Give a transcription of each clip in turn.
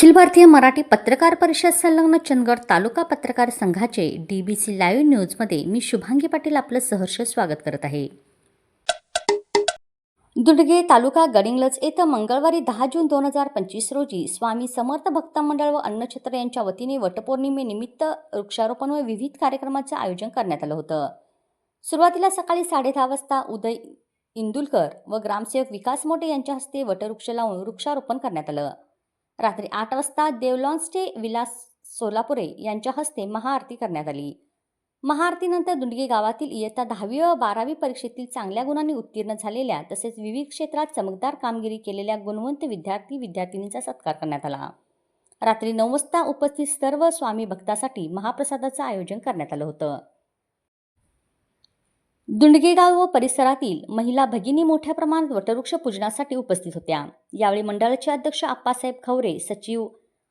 अखिल भारतीय मराठी पत्रकार परिषद संलग्न चंदगड तालुका पत्रकार संघाचे डी बी सी लाईव्ह न्यूजमध्ये मी शुभांगी पाटील आपलं सहर्ष स्वागत करत आहे. दुडगे तालुका गडिंगलज येथे मंगळवारी दहा जून दोन हजार पंचवीस रोजी स्वामी समर्थ भक्त मंडळ व अन्नछत्र यांच्या वतीने वटपौर्णिमेनिमित्त वृक्षारोपण व विविध कार्यक्रमाचे आयोजन करण्यात आलं होतं. सुरुवातीला सकाळी साडेदहा वाजता उदय इंदुलकर व ग्रामसेवक विकास मोटे यांच्या हस्ते वटवृक्ष लावून वृक्षारोपण करण्यात आलं. रात्री आठ वाजता देवलॉन्स्टे विलास सोलापुरे यांच्या हस्ते महाआरती करण्यात आली. महाआरतीनंतर दुंडगे गावातील इयत्ता दहावी व बारावी परीक्षेतील चांगल्या गुणांनी उत्तीर्ण झालेल्या तसेच विविध क्षेत्रात चमकदार कामगिरी केलेल्या गुणवंत विद्यार्थी विद्यार्थिनींचा सत्कार करण्यात आला. रात्री नऊ वाजता उपस्थित सर्व स्वामी भक्तासाठी महाप्रसादाचं आयोजन करण्यात आलं होतं. दुंडगेगाव व परिसरातील महिला भगिनी मोठ्या प्रमाणात वटवृक्ष पूजनासाठी उपस्थित होत्या. यावेळी मंडळाचे अध्यक्ष आप्पासाहेब खवरे सचिव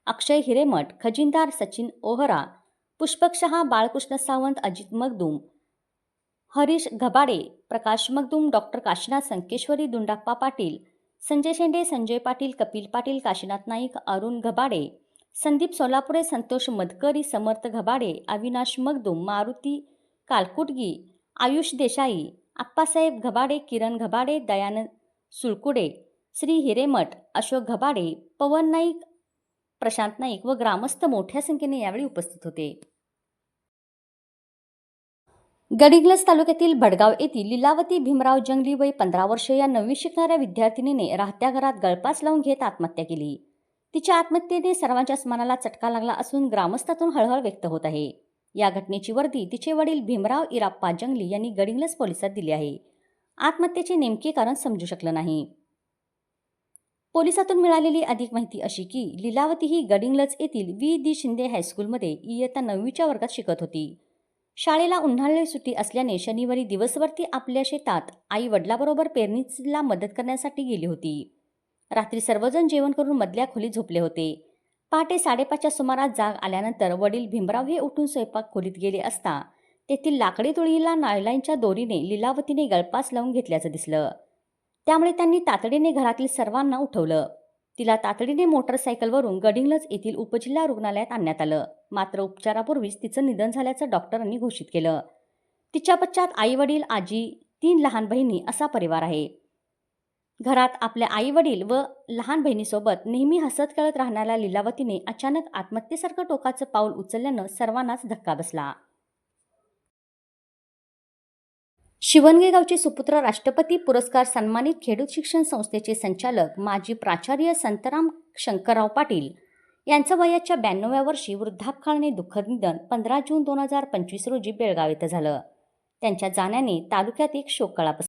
अक्षय हिरेमठ खजिनदार सचिन ओहरा पुष्पकशहा बाळकृष्ण सावंत अजित मगदूम हरीश घबाडे प्रकाश मगदूम डॉक्टर काशीनाथ संकेश्वरी दुंडाप्पा पाटील संजय शेंडे संजय पाटील कपिल पाटील काशीनाथ नाईक अरुण घबाडे संदीप सोलापुरे संतोष मदकरी समर्थ घबाडे अविनाश मगदूम मारुती कालकुटगी आयुष देसाई आप्पासाहेब घबाडे किरण घबाडे दयानंद सुळकुडे श्री हिरेमठ अशोक घबाडे पवन नाईक प्रशांत नाईक व ग्रामस्थ मोठ्या संख्येने यावेळी उपस्थित होते. गडिंग्लज तालुक्यातील भडगाव येथील लीलावती भीमराव जंगली वय पंधरा वर्ष या नववी शिकणाऱ्या विद्यार्थिनीने राहत्या घरात गळपास लावून घेत आत्महत्या केली. तिच्या आत्महत्येने सर्वांच्याच मनाला चटका लागला असून ग्रामस्थातून हळहळ व्यक्त होत आहे. या घटनेची वर्दी तिचे वडील भीमराव इराप्पा जंगली यांनी गडिंग्लज पोलिसात दिली आहे. आत्महत्येचे नेमके कारण समजू शकलं नाही. पोलिसातून मिळालेली अधिक माहिती अशी की लिलावती ही गडिंग्लज येथील वी दी शिंदे हायस्कूलमध्ये इयत्ता नववीच्या वर्गात शिकत होती. शाळेला उन्हाळी सुट्टी असल्याने शनिवारी दिवसभर ती आपल्या शेतात आई वडिलाबरोबर पेरणीला मदत करण्यासाठी गेली होती. रात्री सर्वजण जेवण करून मधल्या खोलीत झोपले होते. पहाटे साडेपाचच्या सुमारास जाग आल्यानंतर वडील भीमराव हे उठून स्वयंपाक खोलीत गेले असता तेथील लाकडी तुळीला नायलाईनच्या दोरीने लिलावतीने गळपास लावून घेतल्याचं दिसलं. त्यामुळे त्यांनी तातडीने घरातील सर्वांना उठवलं. तिला तातडीने मोटरसायकलवरून गडिंगलज येथील उपजिल्हा रुग्णालयात आणण्यात आलं. मात्र उपचारापूर्वीच तिचं निधन झाल्याचं डॉक्टरांनी घोषित केलं. तिच्या पश्चात आई वडील आजी तीन लहान बहिणी असा परिवार आहे. घरात आपल्या आई वडील व लहान बहिणीसोबत नेहमी हसत खेळत राहणाऱ्या लीलावतीने अचानक आत्महत्येसारखं टोकाचं पाऊल उचलल्यानं सर्वांनाच धक्का बसला. शिवणगे गावचे सुपुत्र राष्ट्रपती पुरस्कार सन्मानित खेडूत शिक्षण संस्थेचे संचालक माजी प्राचार्य संतराम शंकरराव पाटील यांचं वयाच्या ब्याण्णव्या वर्षी वृद्धापकाळाने दुःखद निधन पंधरा जून दोन हजार पंचवीस रोजी बेळगाव इथं झालं. त्यांच्या जाण्याने तालुक्यात एक शोककळा बस